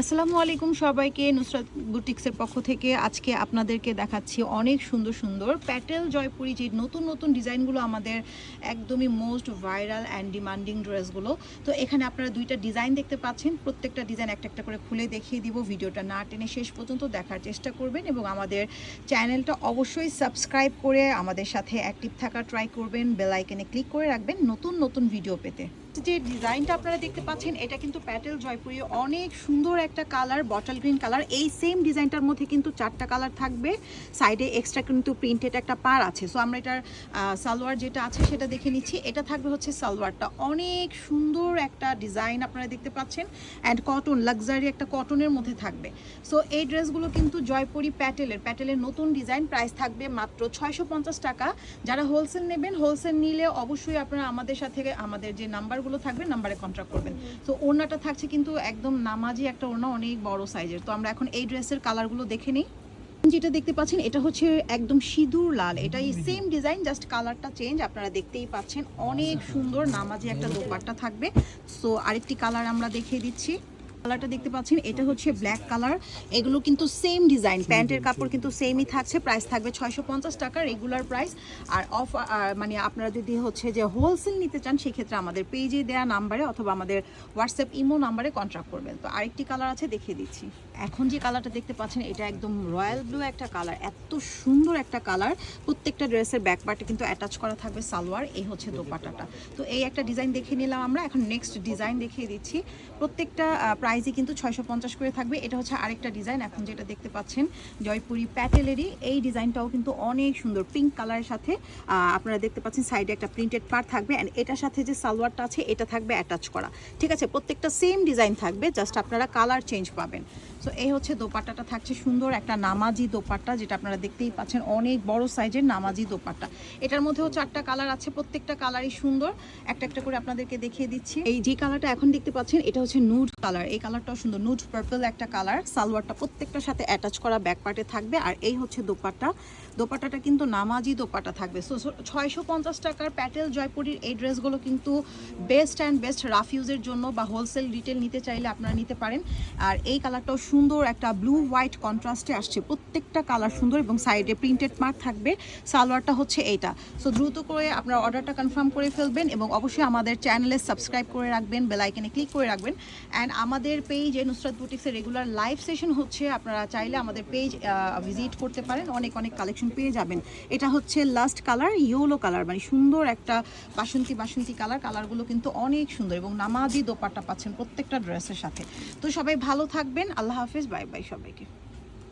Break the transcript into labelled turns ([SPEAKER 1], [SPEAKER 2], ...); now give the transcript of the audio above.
[SPEAKER 1] আসসালামু আলাইকুম সবাইকে নুসরাত বুটিক্সের পক্ষ থেকে। আজকে আপনাদেরকে দেখাচ্ছি অনেক সুন্দর সুন্দর প্যাটেল জয়পুরি যে নতুন নতুন ডিজাইনগুলো আমাদের একদমই মোস্ট ভাইরাল অ্যান্ড ডিমান্ডিং ড্রেসগুলো। তো এখানে আপনারা দুইটা ডিজাইন দেখতে পাচ্ছেন। প্রত্যেকটা ডিজাইন একটা একটা করে খুলে দেখিয়ে দিব। ভিডিওটা না টেনে শেষ পর্যন্ত দেখার চেষ্টা করবেন এবং আমাদের চ্যানেলটা অবশ্যই সাবস্ক্রাইব করে আমাদের সাথে অ্যাক্টিভ থাকা ট্রাই করবেন। বেল আইকনে ক্লিক করে রাখবেন নতুন নতুন ভিডিও পেতে। যে ডিজাইনটা আপনারা দেখতে পাচ্ছেন, এটা কিন্তু প্যাটেল জয়পুরি। অনেক সুন্দর একটা কালার, বটল গ্রিন কালার। এই সেম ডিজাইনটার মধ্যে কিন্তু চারটা কালার থাকবে। সাইডে এক্সট্রা কিন্তু প্রিন্টেড একটা পার আছে। সো আমরা এটার সালোয়ার যেটা আছে সেটা দেখে নিচ্ছি। এটা থাকবে হচ্ছে সালোয়ারটা। অনেক সুন্দর একটা ডিজাইন আপনারা দেখতে পাচ্ছেন। অ্যান্ড কটন লাক্সারি একটা কটনের মধ্যে থাকবে। সো এই ড্রেসগুলো কিন্তু জয়পুরি প্যাটেলের। প্যাটেলের নতুন ডিজাইন প্রাইস থাকবে মাত্র ছয়শো পঞ্চাশ টাকা। যারা হোলসেল নেবেন হোলসেল নিলে অবশ্যই আপনারা আমাদের সাথে, আমাদের যে নাম্বারগুলো থাকবে নাম্বারে কন্ট্রাক্ট করবেন। তো ওড়নাটা থাকছে কিন্তু একদম নামাজি একটা ওড়না অনেক বড় সাইজের তো আমরা এখন এই ড্রেসের কালারগুলো দেখে নিই। যেটা দেখতে পাচ্ছেন এটা হচ্ছে একদম সিঁদুর লাল। এটাই সেম ডিজাইন জাস্ট কালারটা চেঞ্জ আপনারা দেখতেই পাচ্ছেন। অনেক সুন্দর নামাজি একটা দোপাট্টা থাকবে। সো আরেকটি কালার আমরা দেখিয়ে দিচ্ছি। কালারটা দেখতে পাচ্ছেন, এটা হচ্ছে ব্ল্যাক কালার এগুলো কিন্তু সেম ডিজাইন প্যান্টের কাপড় কিন্তু সেমই থাকছে প্রাইস থাকবে ছয়শো পঞ্চাশ টাকা রেগুলার প্রাইস আর অফ মানে আপনারা যদি হচ্ছে যে হোলসেল নিতে চান, সেক্ষেত্রে আমাদের পেজে দেওয়া নাম্বারে অথবা আমাদের হোয়াটসঅ্যাপ ইমো নাম্বারে কন্ট্যাক্ট করবেন। তো আরেকটি কালার আছে, দেখিয়ে দিচ্ছি। এখন যে কালারটা দেখতে পাচ্ছেন, এটা একদম রয়্যাল ব্লু একটা কালার এত সুন্দর একটা কালার প্রত্যেকটা ড্রেসের ব্যাক পার্টে কিন্তু অ্যাটাচ করা থাকবে সালোয়ার, এই হচ্ছে দোপাটাটা তো এই একটা ডিজাইন দেখে নিলাম আমরা। এখন নেক্সট ডিজাইন দেখিয়ে দিচ্ছি। প্রত্যেকটা প্রাইসই কিন্তু ছয়শো পঞ্চাশ করে থাকবে। এটা হচ্ছে আরেকটা ডিজাইন, এখন যেটা দেখতে পাচ্ছেন জয়পুরি প্যাটেলেরই। এই ডিজাইনটাও কিন্তু অনেক সুন্দর পিঙ্ক কালারের সাথে আপনারা দেখতে পাচ্ছেন সাইডে একটা প্রিন্টেড পার্ট থাকবে অ্যান্ড এটার সাথে যে সালোয়ারটা আছে, এটা থাকবে অ্যাটাচ করা। ঠিক আছে, প্রত্যেকটা সেম ডিজাইন থাকবে জাস্ট আপনারা কালার চেঞ্জ পাবেন। সো এই হচ্ছে দোপাট্টাটা থাকছে সুন্দর একটা নামাজি দোপাট্টা, যেটা আপনারা দেখতেই পাচ্ছেন অনেক বড় সাইজের নামাজি দোপাট্টা। এটার মধ্যেও চারটা কালার আছে, প্রত্যেকটা কালারই সুন্দর। একটা একটা করে আপনাদেরকে দেখিয়ে দিচ্ছি। এই যে কালারটা এখন দেখতে পাচ্ছেন, এটা হচ্ছে নুড কালার এই কালারটাও সুন্দর। নুড পার্পল একটা কালার। সালোয়ারটা প্রত্যেকটার সাথে অ্যাটাচ করা ব্যাক পার্টে থাকবে। আর এই হচ্ছে দোপাট্টা। দোপাট্টাটা কিন্তু নামাজি দোপাট্টা থাকবে। সো ছয়শো পঞ্চাশ টাকার প্যাটেল জয়পুরির এই ড্রেসগুলো কিন্তু বেস্ট অ্যান্ড বেস্ট রাফ ইউজের জন্য বা হোলসেল রিটেল নিতে চাইলে আপনারা নিতে পারেন। আর এই কালারটাও সুন্দর একটা ব্লু হোয়াইট কন্ট্রাস্টে আসছে। প্রত্যেকটা কালার সুন্দর এবং সাইডে প্রিন্টেড মার্ক থাকবে। সালোয়ারটা হচ্ছে এইটা। সো দ্রুত করে আপনার অর্ডারটা কনফার্ম করে ফেলবেন এবং অবশ্যই আমাদের চ্যানেলে সাবস্ক্রাইব করে রাখবেন বেলাইকেনে ক্লিক করে রাখবেন। অ্যান্ড আমাদের পেজে নুসরাত বুটিক্সের রেগুলার লাইভ সেশন হচ্ছে। আপনারা চাইলে আমাদের পেজ ভিজিট করতে পারেন। অনেক অনেক কালেকশন পেয়ে যাবেন। এটা হচ্ছে লাস্ট কালার ইয়েলো কালার মানে সুন্দর একটা বাসন্তী বাসন্তী কালার কালারগুলো কিন্তু অনেক সুন্দর এবং নামাজি দোপাট্টা পাচ্ছেন প্রত্যেকটা ড্রেসের সাথে। তো সবাই ভালো থাকবেন। আল্লাহ হাফেজ। বাই বাই সবাইকে।